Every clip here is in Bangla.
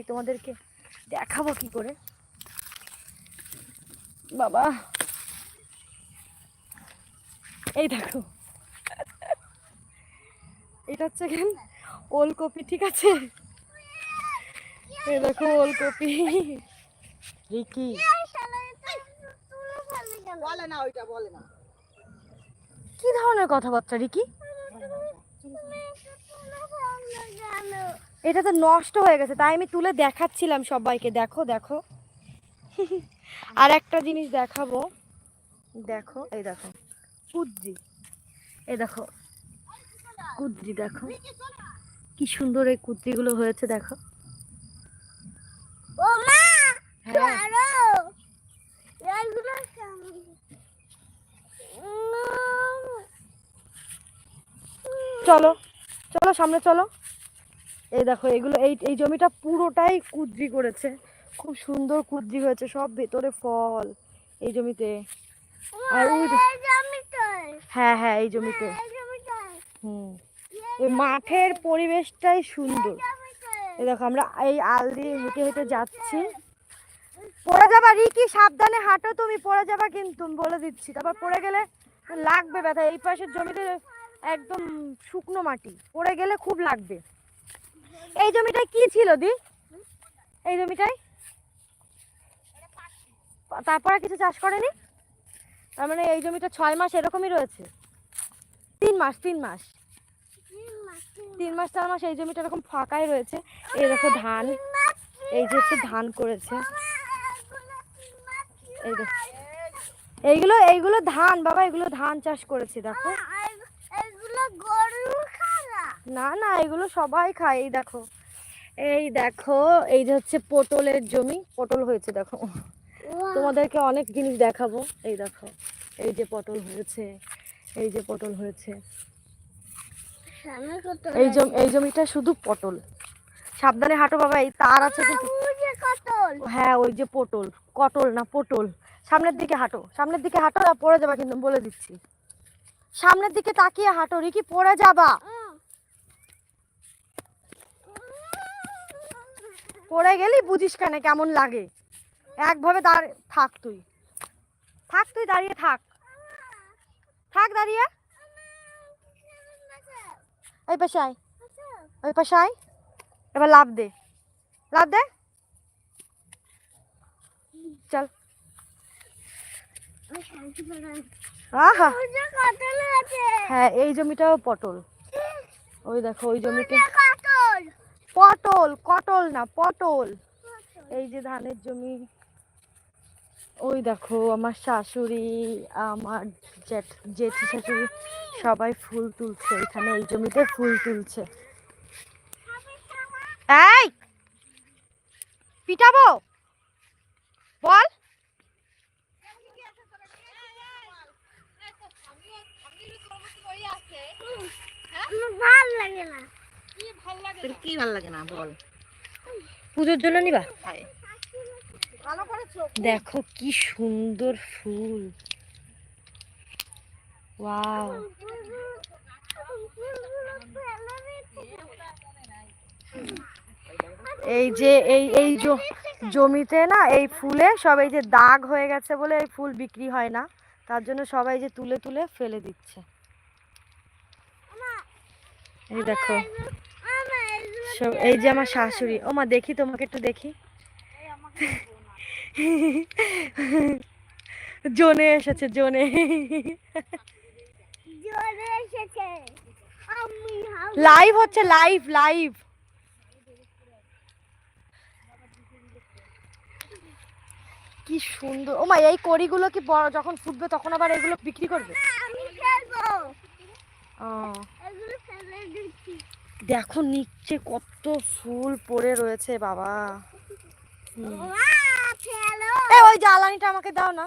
দেই তোমাদেরকে দেখাবো কি করে। বাবা। এই দেখো। এটা হচ্ছে কেন? ওলকপি ঠিক আছে? এই দেখো ওলকপি। রিকি। বলে না ওইটা বলে না। কি ধরনের কথাবার্তা রিকি? এটা তো নষ্ট হয়ে গেছে তাই আমি তুলে দেখাচ্ছিলাম সবাইকে। দেখো দেখো। আর একটা জিনিস দেখাবো। দেখো এই দেখো। কুদ্রি। এই দেখো। কুদ্রি দেখো। কি সুন্দর এই কুদ্রিগুলো হয়েছে দেখো। হ্যাঁ। চলো চলো সামনে চলো। এই দেখো এগুলো এই এই জমিটা পুরোটাই কুদ্রি করেছে। খুব সুন্দর কুদ্রি হয়েছে সব ভেতরে ফল এই জমিতে। আর হ্যাঁ হ্যাঁ এই জমিতে। জমিটাই। হুম। এই মাঠের পরিবেশটাই সুন্দর। এই দেখো আমরা এই আল দিয়ে হেঁটে হেঁটে যাচ্ছি। পড়ে যাবা রিকি সাবধানে হাঁটো তুমি পড়ে যাবা কিন্তু বলে দিচ্ছি। তারপর পড়ে গেলে লাগবে ব্যথা এই পাশের জমিতে একদম শুকনো মাটি পড়ে গেলে খুব লাগবে। এই জমিটায় কি ছিল, দি? এই জমিটায়? তারপরে কিছু চাষ করেনি? তার মানে এই জমিটা ছয় মাস এরকমই রয়েছে। তিন মাস তিন মাস। তিন মাস, চার মাস এই জমিটা এরকম ফাঁকাই রয়েছে। এই দেখো ধান। এই যে হচ্ছে ধান করেছে। এই এইগুলো এইগুলো ধান, বাবা এগুলো ধান চাষ করেছে, দেখো। না না এগুলো সবাই খায় এই দেখো। এই দেখো এই যে হচ্ছে পটলের জমি পটল হয়েছে দেখো। তোমাদেরকে অনেক জিনিস দেখাবো। এই দেখো এই যে পটল হয়েছে এই যে পটল হয়েছে। এই জমি এই জমিটা শুধু পটল। সাবধানে হাঁটো বাবা এই তার আছে কিন্তু। হ্যাঁ ওই যে পটল কটল না পটল। সামনের দিকে হাঁটো সামনের দিকে হাঁটো আর পড়ে যাবা কিন্তু বলে দিচ্ছি। সামনের দিকে তাকিয়ে হাঁটো রিকি পড়ে যাবা। পড়ে গেলি বুঝিস কেন কেমন লাগে। একভাবে দাঁড় থাক তুই। থাক তুই দাঁড়িয়ে থাক। থাক দাঁড়িয়ে। ওই পাশে আয়। ওই পাশে আয়। এবার লাভ দে। লাভ দে। চল। হ্যাঁ এই জমিটাও পটল। ওই দেখো ওই কতল পটল কটল না, পটল। এই যে ধানের জমি। ওই দেখো, আমার শাশুড়ি, আমার জেঠ, জেঠি শাশুড়ি সবাই ফুল তুলছে। এখানে এই জমিতে ফুল তুলছে। এই! পিটাবো? বল। ভালো লাগে তোর কি ভালো লাগে না বল। পুজোর জন্য নিবা? দেখো কি সুন্দর ফুল। ওয়াও। এই যে এই এই জ- জমিতে না এই ফুলে সব এই যে দাগ হয়ে গেছে বলে এই ফুল বিক্রি হয় না তার জন্য সবাই যে তুলে তুলে ফেলে দিচ্ছে। এই দেখো। সব এই যে আমার শাশুড়ি। ও মা দেখি তোমাকে একটু দেখি। জনে এসেছে জনে। লাইভ হচ্ছে লাইভ লাইভ কি সুন্দর। ও মা এই কড়িগুলো কি বড় যখন ফুটবে তখন আবার এগুলো বিক্রি করবে? আমি খেলব। ও, এগুলো ফেলে দিচ্ছি। দেখো নিচে কত ফুল পড়ে রয়েছে, বাবা। ওই জ্বালানিটা আমাকে দাও না।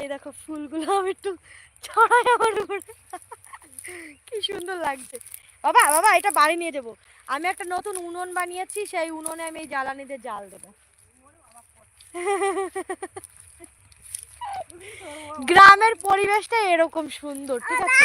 এই দেখো ফুলগুলো আমি একটু কি সুন্দর লাগছে। বাবা বাবা, এটা বাড়ি নিয়ে যাব। আমি একটা নতুন উনুন বানিয়েছি, সেই উনুনে আমি এই জ্বালানিতে জাল দেবো। গ্রামের পরিবেশটা এরকম সুন্দর ঠিক আছে?